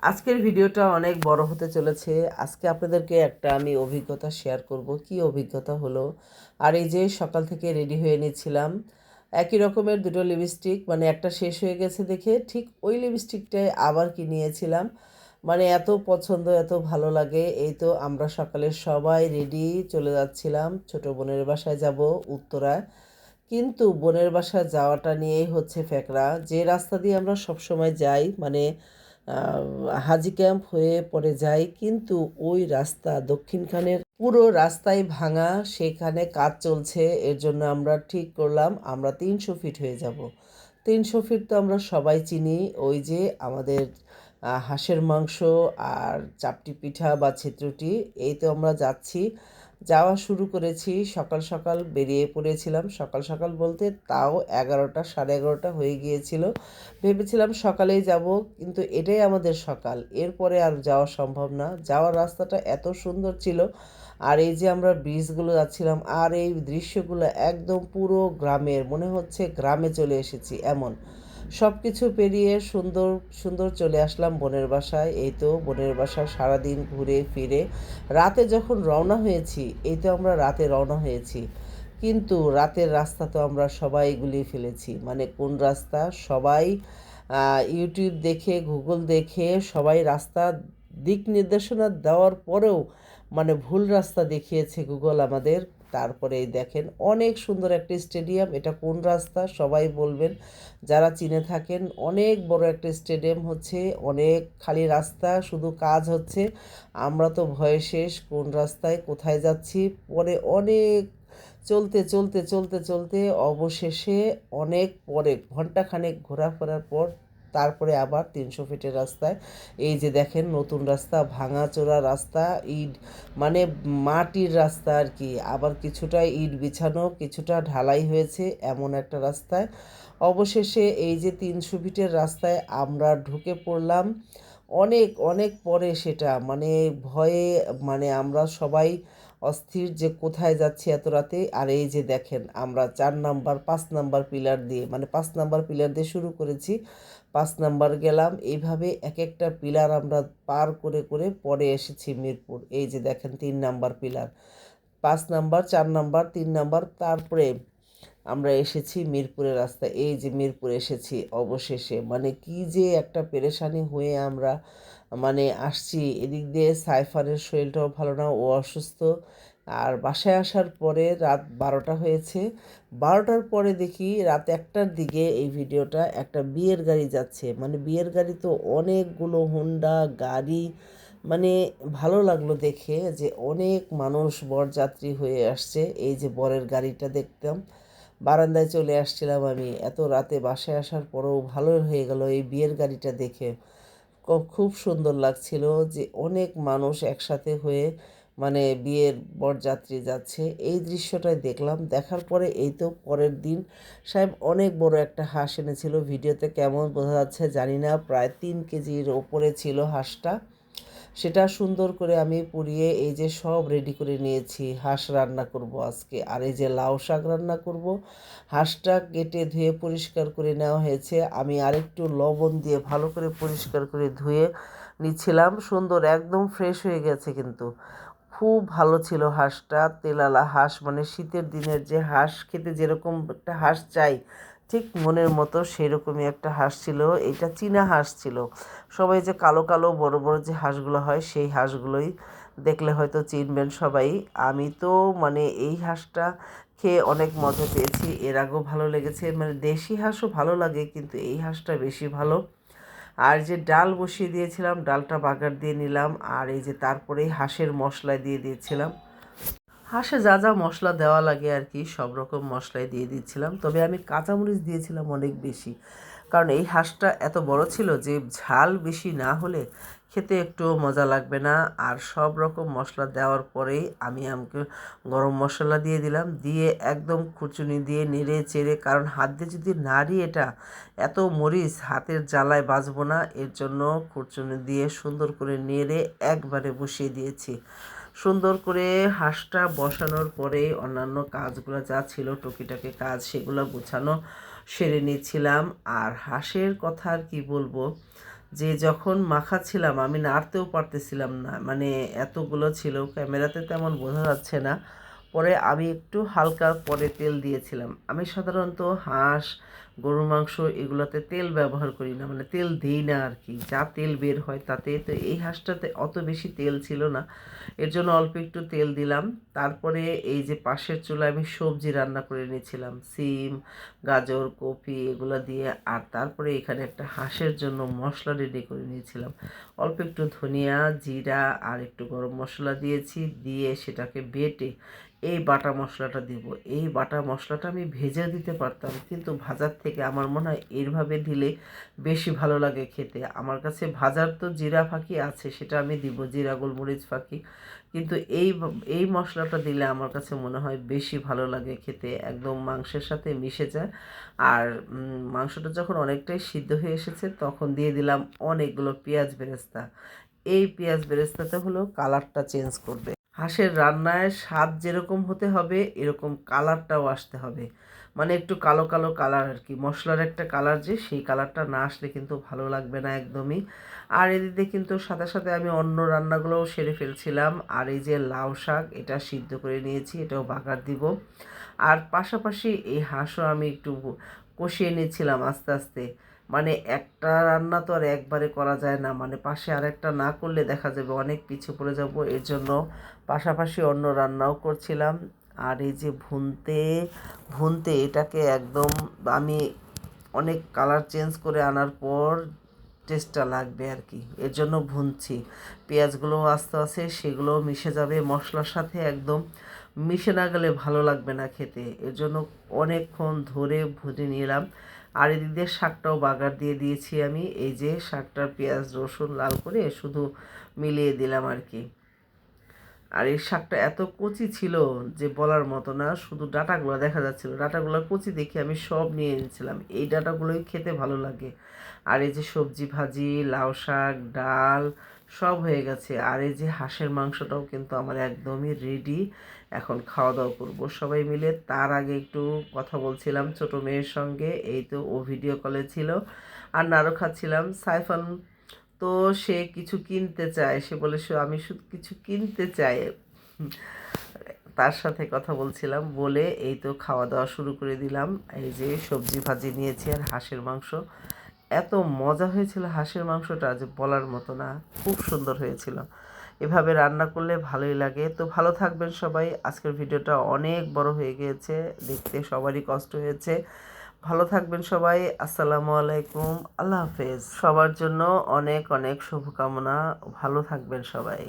আজকের ভিডিওটা অনেক বড় হতে চলেছে। আজকে আপনাদেরকে একটা আমি অভিজ্ঞতা শেয়ার করব। কি অভিজ্ঞতা হলো? আর এই যে সকাল থেকে রেডি হয়ে নিচ্ছিলাম, একই রকমের দুটো লিপস্টিক মানে একটা শেষ হয়ে গেছে দেখে ঠিক ওই লিপস্টিকটাই আবার কিনিয়েছিলাম। মানে এত পছন্দ, এত ভালো লাগে। এই তো আমরা সকালে সবাই রেডি চলে যাচ্ছিলাম। ছোট বোনের বাসায় যাব উত্তরায়। কিন্তু বোনের বাসায় যাওয়াটা নিয়েই হচ্ছে ফ্যাকরা। যে রাস্তা দিয়ে আমরা সবসময় যাই মানে হাজি ক্যাম্প হয়ে পড়ে যায়, কিন্তু ওই রাস্তা দক্ষিণখানের পুরো রাস্তায় ভাঙা, সেখানে কাজ চলছে, এর জন্য আমরা ঠিক করলাম, আমরা তিনশো ফিট হয়ে যাব। তিনশো ফিট তো আমরা সবাই চিনি, ওই যে আমাদের হাঁসের মাংস আর চাপটি পিঠা বা ছিদ্রটি, এই তো আমরা যাচ্ছি। যাওয়া শুরু করেছি। সকাল সকাল বেরিয়ে পড়েছিলাম। সকাল সকাল বলতে তাও এগারোটা, সাড়ে এগারোটা হয়ে গিয়েছিল। ভেবেছিলাম সকালেই যাব, কিন্তু এটাই আমাদের সকাল। এরপরে আর যাওয়া সম্ভব না। যাওয়ার রাস্তাটা এত সুন্দর ছিল। আর এই যে আমরা ব্রিজগুলো যাচ্ছিলাম, আর এই দৃশ্যগুলো একদম পুরো গ্রামের, মনে হচ্ছে গ্রামে চলে এসেছি, এমন। সব কিছু পেরিয়ে সুন্দর সুন্দর চলে আসলাম বোনের বাসায়। এই তো বোনের বাসায় সারাদিন ঘুরে ফিরে। রাতে যখন রওনা হয়েছি, এই তো আমরা রাতে রওনা হয়েছি। কিন্তু রাতের রাস্তা তো আমরা সবাই গুলিয়ে ফেলেছি। মানে কোন রাস্তা? সবাই ইউটিউব দেখে গুগল দেখে, সবাই রাস্তা দিক নির্দেশনা দেওয়ার পরেও মানে ভুল রাস্তা দেখিয়েছে গুগল আমাদের। তারপরে এই দেখেন অনেক সুন্দর একটা স্টেডিয়াম, এটা কোন রাস্তা? সবাই বলবেন, যারা চিনে থাকেন, অনেক বড় একটা স্টেডিয়াম হচ্ছে, অনেক খালি রাস্তা, শুধু কাজ হচ্ছে। আমরা তো ভয়ে শেষ, কোন রাস্তায় কোথায় যাচ্ছি? পরে অনেক চলতে চলতে চলতে চলতে অবশেষে অনেক পরে, ঘন্টাখানেক ঘোরাফেরার পর তারপরে আবার তিনশো ফিটের রাস্তায়। এই যে দেখেন, নতুন রাস্তা, ভাঙাচোরা রাস্তা, ইট মানে মাটির রাস্তা আর কি। আবার কিছুটা ইট বিছানো, কিছুটা ঢালাই হয়েছে এমন একটা রাস্তায়। অবশেষে এই যে তিনশো ফিটের রাস্তায় আমরা ঢুকে পড়লাম। অনেক অনেক পরে সেটা মানে ভয়ে মানে আমরা সবাই অস্থির যে কোথায় যাচ্ছি এত রাতে, আর এই যে দেখেন, আমরা চার নাম্বার, পাঁচ নাম্বার পিলার দিয়ে মানে পাঁচ নাম্বার পিলার দিয়ে শুরু করেছি। পাঁচ নাম্বার গেলাম, এইভাবে এক একটা পিলার আমরা পার করে করে পরে এসেছি মিরপুর। এই যে দেখেন, তিন নাম্বার পিলার। পাঁচ নাম্বার, চার নাম্বার, তিন নাম্বার, তারপরে আমরা এসেছি মিরপুরের রাস্তায় এই যে মিরপুর এসেছি অবশেষে। মানে কি যে একটা পেরেশানি হয়ে আমরা মানে আসছি এদিক দিয়ে সাইফারের শরীরটাও ভালো না, ও অসুস্থ। আর বাসায় আসার পরে রাত বারোটা হয়েছে। বারোটার পরে দেখি রাত একটার দিকে এই ভিডিওটা একটা বিয়ের গাড়ি যাচ্ছে। মানে বিয়ের গাড়ি তো অনেকগুলো হোন্ডা গাড়ি মানে ভালো লাগল দেখে যে অনেক মানুষ বরযাত্রী হয়ে আসছে এই যে বরের গাড়িটা দেখতাম। বারান্দায় চলে আসছিলাম আমি। এত রাতে বাসায় আসার পরেও ভালো হয়ে গেল এই বিয়ের গাড়িটা দেখে। খুব সুন্দর লাগছিল যে অনেক মানুষ একসাথে হয়ে মানে বিয়ের বরযাত্রী যাচ্ছে। এই দৃশ্যটাই দেখলাম। দেখার পরে এই তো পরের দিন সাহেব অনেক বড় একটা হাঁস এনেছিল। ভিডিওতে কেমন বোঝা যাচ্ছে জানি না। প্রায় তিন কেজির ওপরে ছিল হাঁসটা। সেটা সুন্দর করে আমি পুড়িয়ে এই যে সব রেডি করে নিয়েছি। হাঁস রান্না করব আজকে। আর এই যে লাউ শাক রান্না করব। হাঁসটা কেটে ধুয়ে পরিষ্কার করে নেওয়া হয়েছে। আমি আরেকটু লবণ দিয়ে ভালো করে পরিষ্কার করে ধুয়ে নিচ্ছিলাম। সুন্দর একদম ফ্রেশ হয়ে গেছে কিন্তু। খুব ভালো ছিল হাঁসটা। তেলালা হাঁস মানে শীতের দিনের যে হাঁস, খেতে যেরকম একটা হাঁস চাই ঠিক মনের মতো সেরকমই একটা হাঁস ছিল। এটা চীনা হাঁস ছিল। সবাই যে কালো কালো বড় বড় যে হাঁসগুলো হয়, সেই হাঁসগুলোই দেখলে হয়তো চিনবেন সবাই। আমি তো মানে এই হাঁসটা খেয়ে অনেক মজা পেয়েছি। এর আগেও ভালো লেগেছে। মানে দেশি হাঁসও ভালো লাগে, কিন্তু এই হাঁসটা বেশি ভালো। আর যে ডাল বসিয়ে দিয়েছিলাম, ডালটা বাগার দিয়ে নিলাম। আর এই যে তারপরেই হাঁসের মশলা দিয়ে দিয়েছিলাম। হাঁসে যা যা মশলা দেওয়া লাগে আর কি, সব রকম মশলাই দিয়ে দিচ্ছিলাম। তবে আমি কাঁচামরিচ দিয়েছিলাম অনেক বেশি। কারণ এই হাঁসটা এত বড় ছিল যে ঝাল বেশি না হলে খেতে একটু মজা লাগবে না। আর সব রকম মশলা দেওয়ার পরেই আমি আমাকে গরম মশলা দিয়ে দিলাম। দিয়ে একদম খুচুনি দিয়ে নেড়ে চেড়ে, কারণ হাত দিয়ে যদি নাড়ি এটা, এত মরিচ হাতের জ্বালায় বাঁচবো না। এর জন্য খুচুনি দিয়ে সুন্দর করে নেড়ে একবারে বসিয়ে দিয়েছি। সুন্দর করে হাঁসটা বসানোর পরে অন্যান্য কাজগুলো যা ছিল, টুকিটাকি কাজ, সেগুলো গুছানো সেরে নিচ্ছিলাম। আর হাঁসের কথা আর কি বলব, যে যখন মাখাচ্ছিলাম, আমি নাড়তেও পারতেছিলাম না। মানে এতগুলো ছিল, ক্যামেরাতে তেমন বোঝা যাচ্ছে না। পরে আমি একটু হালকা পরে তেল দিয়েছিলাম। আমি সাধারণত হাঁস গরুর মাংস এগুলোতে তেল ব্যবহার করি না মানে তেল দিই না আর কি। যা তেল বের হয় তাতে, তো এই হাঁসটাতে অত বেশি তেল ছিল না। এর জন্য অল্প একটু তেল দিলাম। তারপরে এই যে পাশের চুলায় আমি সবজি রান্না করে নিয়েছিলাম সিম, গাজর, কপি এগুলো দিয়ে। আর তারপরে এখানে একটা হাঁসের জন্য মশলা রেডি করে নিয়েছিলাম। অল্প একটু ধনিয়া, জিরা আর একটু গরম মশলা দিয়েছি, দিয়ে সেটাকে বেটে এই বাটা মশলাটা দিব। এই বাটা মশলাটা আমি ভেজে দিতে পারতাম, কিন্তু ভাজার থেকে আমার মনে হয় এইভাবে দিলে বেশি ভালো লাগে খেতে। আমার কাছে ভাজার তো জিরা ফাঁকি আছে, সেটা আমি দিব, জিরা, গোলমরিচ ফাঁকি। কিন্তু এই এই মশলাটা দিলে আমার কাছে মনে হয় বেশি ভালো লাগে খেতে। একদম মাংসের সাথে মিশে যায়। আর মাংসটা যখন অনেকটাই সিদ্ধ হয়ে এসেছে, তখন দিয়ে দিলাম অনেকগুলো পেঁয়াজ বেরেস্তা। এই পেঁয়াজ বেরেস্তাতে হলো কালারটা চেঞ্জ করবে। হাঁসের রান্নায় স্বাদ যেরকম হতে হবে, এরকম কালারটাও আসতে হবে। মানে একটু কালো কালো কালার আর কি। মশলার একটা কালার যে, সেই কালারটা না আসলে কিন্তু ভালো লাগবে না একদমই। আর এদিকে কিন্তু সাথে সাথে আমি অন্য রান্নাগুলোও সেরে ফেলছিলাম। আর এই যে লাউ শাক, এটা সিদ্ধ করে নিয়েছি, এটাও বাগার দিব। আর পাশাপাশি এই হাঁসও আমি একটু কষিয়ে নিয়েছিলাম আস্তে আস্তে। মানে একটা রান্না তো আর একবারে করা যায় না। মানে পাশে আরেকটা না করলে দেখা যাবে অনেক পিছু পড়ে যাব। এর জন্য পাশাপাশি অন্য রান্নাও করছিলাম। আর এই যে ভুনতে ভুনতে এটাকে একদম আমি অনেক কালার চেঞ্জ করে আনার পর টেস্টটা লাগবে আর কি। এর জন্য ভুনছি। পেঁয়াজগুলো আস্তে আস্তে সেগুলোও মিশে যাবে। মশলার সাথে একদম মিশে না গেলে ভালো লাগবে না খেতে। এর জন্য অনেকক্ষণ ধরে ভুজে নিলাম। আর এদিকে শাকটাও বাগার দিয়ে দিয়েছি আমি। এই যে শাকটার পেঁয়াজ, রসুন লাল করে শুধু মিলিয়ে দিলাম আর কি। আর এই শাকটা এত কচি ছিল যে বলার মতো না, শুধু ডাটাগুলো দেখা যাচ্ছিল। ডাটাগুলো কচি দেখে আমি সব নিয়ে এনেছিলাম। এই ডাটাগুলোই খেতে ভালো লাগে। আর এই যে সবজি ভাজি, লাউ শাক, ডাল সব হয়ে গেছে। আর এই যে হাঁসের মাংসটাও কিন্তু আমার একদমই রেডি এখন খাওয়া দাওয়া করব সবাই মিলে। তার আগে একটু কথা বলছিলাম ছোট মেয়ের সঙ্গে। এই তো ও ভিডিও কলে ছিল। আর নাড়ু খাচ্ছিলাম। সাইফান তো সে কিছু কিনতে চায়। সে বলে, সে, আমি শুধু কিছু কিনতে চাই। তার সাথে কথা বলছিলাম, বলে এই তো খাওয়া দাওয়া শুরু করে দিলাম। এই যে সবজি ভাজি নিয়েছি আর হাঁসের মাংস। এত মজা হয়েছিল হাঁসের মাংসটা যে বলার মতো না, খুব সুন্দর হয়েছিল। এভাবে রান্না করলে ভালোই লাগে। তো ভালো থাকবেন সবাই। আজকের ভিডিওটা অনেক বড় হয়ে গিয়েছে। দেখতে সবারই কষ্ট হয়েছে। ভালো থাকবেন সবাই, আসসালামু আলাইকুম, আল্লাহ হাফেজ। সবার জন্য অনেক অনেক শুভকামনা, ভালো থাকবেন সবাই।